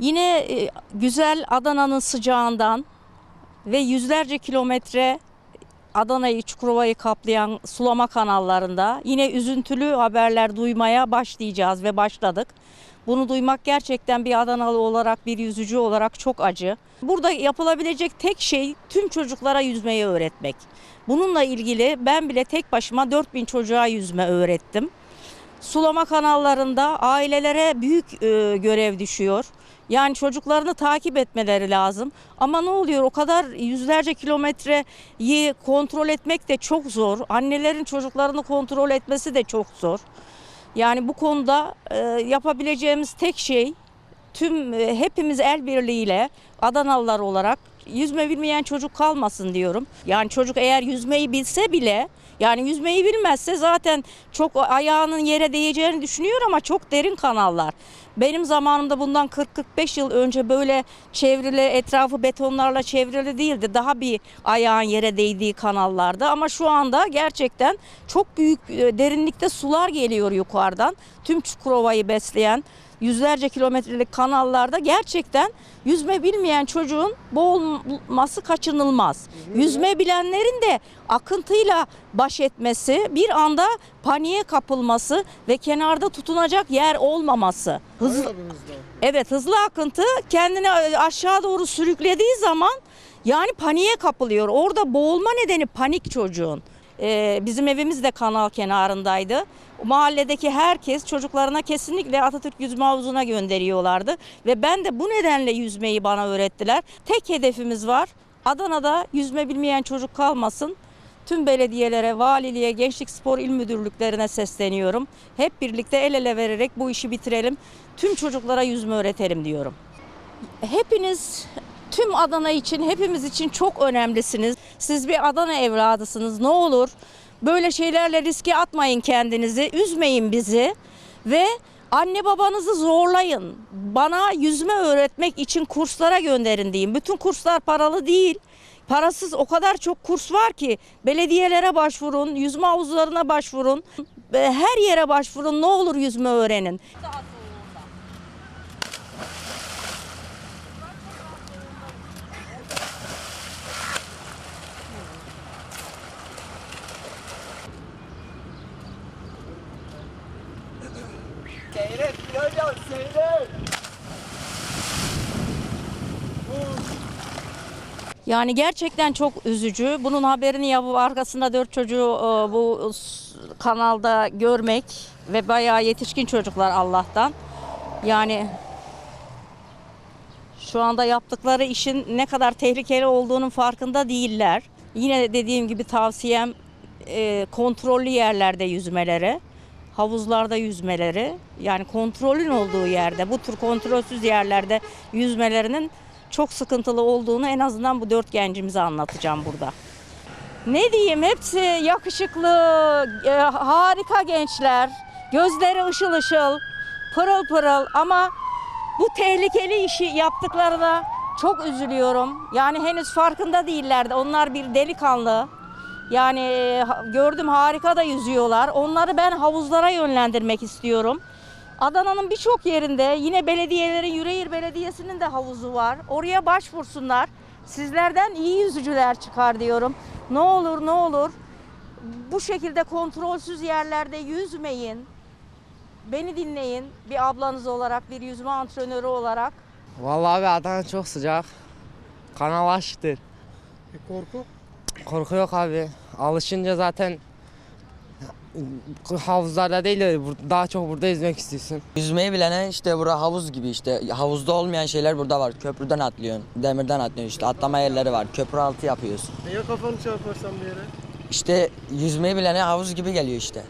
Yine e, güzel Adana'nın sıcağından ve yüzlerce kilometre Adana'yı, Çukurova'yı kaplayan sulama kanallarında yine üzüntülü haberler duymaya başlayacağız ve başladık. Bunu duymak gerçekten bir Adanalı olarak, bir yüzücü olarak çok acı. Burada yapılabilecek tek şey tüm çocuklara yüzmeyi öğretmek. Bununla ilgili ben bile tek başıma 4000 çocuğa yüzme öğrettim. Sulama kanallarında ailelere büyük e, görev düşüyor. Yani çocuklarını takip etmeleri lazım. Ama ne oluyor o kadar yüzlerce kilometreyi kontrol etmek de çok zor. Annelerin çocuklarını kontrol etmesi de çok zor. Yani bu konuda e, yapabileceğimiz tek şey tüm e, hepimiz el birliğiyle Adanalılar olarak yüzme bilmeyen çocuk kalmasın diyorum. Yani çocuk eğer yüzmeyi bilse bile yani yüzmeyi bilmezse zaten çok ayağının yere değeceğini düşünüyor ama çok derin kanallar. Benim zamanımda bundan 40-45 yıl önce böyle çevrili etrafı betonlarla çevrili değildi. Daha bir ayağın yere değdiği kanallarda ama şu anda gerçekten çok büyük e, derinlikte sular geliyor yukarıdan. Tüm Çukurova'yı besleyen yüzlerce kilometrelik kanallarda gerçekten yüzme bilmeyen çocuğun boğulması kaçınılmaz. Yüzme bilenlerin de akıntıyla baş etmesi, bir anda paniğe kapılması ve kenarda tutunacak yer olmaması. Hızlı, evet hızlı akıntı kendini aşağı doğru sürüklediği zaman yani paniğe kapılıyor. Orada boğulma nedeni panik çocuğun. Ee, bizim evimiz de kanal kenarındaydı. Mahalledeki herkes çocuklarına kesinlikle Atatürk Yüzme Havuzu'na gönderiyorlardı. Ve ben de bu nedenle yüzmeyi bana öğrettiler. Tek hedefimiz var. Adana'da yüzme bilmeyen çocuk kalmasın. Tüm belediyelere, valiliğe, gençlik spor il müdürlüklerine sesleniyorum. Hep birlikte el ele vererek bu işi bitirelim. Tüm çocuklara yüzme öğretelim diyorum. Hepiniz tüm Adana için, hepimiz için çok önemlisiniz. Siz bir Adana evladısınız. Ne olur böyle şeylerle riske atmayın kendinizi, üzmeyin bizi ve anne babanızı zorlayın. Bana yüzme öğretmek için kurslara gönderin diyeyim. Bütün kurslar paralı değil. Parasız o kadar çok kurs var ki belediyelere başvurun, yüzme havuzlarına başvurun, her yere başvurun. Ne olur yüzme öğrenin. Seyret hocam seyret. Yani gerçekten çok üzücü. Bunun haberini ya bu arkasında dört çocuğu e, bu kanalda görmek ve bayağı yetişkin çocuklar Allah'tan. Yani şu anda yaptıkları işin ne kadar tehlikeli olduğunun farkında değiller. Yine dediğim gibi tavsiyem e, kontrollü yerlerde yüzmeleri, havuzlarda yüzmeleri. Yani kontrolün olduğu yerde, bu tür kontrolsüz yerlerde yüzmelerinin çok sıkıntılı olduğunu en azından bu dört gencimize anlatacağım burada. Ne diyeyim hepsi yakışıklı, e, harika gençler. Gözleri ışıl ışıl, pırıl pırıl ama bu tehlikeli işi yaptıklarına çok üzülüyorum. Yani henüz farkında değillerdi. Onlar bir delikanlı. Yani e, gördüm harika da yüzüyorlar. Onları ben havuzlara yönlendirmek istiyorum. Adana'nın birçok yerinde yine belediyelerin Yüreğir Belediyesi'nin de havuzu var. Oraya başvursunlar. Sizlerden iyi yüzücüler çıkar diyorum. Ne olur ne olur bu şekilde kontrolsüz yerlerde yüzmeyin. Beni dinleyin bir ablanız olarak, bir yüzme antrenörü olarak. Vallahi abi Adana çok sıcak. Kanal aşktır. E korku? Korku yok abi. Alışınca zaten havuzlarda değil de daha çok burada yüzmek istiyorsun. Yüzmeyi bilene işte bura havuz gibi işte havuzda olmayan şeyler burada var. Köprüden atlıyorsun, demirden atlıyorsun işte atlama yerleri var. Köprü altı yapıyorsun. E ya kafanı çarparsan bir yere? İşte yüzmeyi bilene havuz gibi geliyor işte.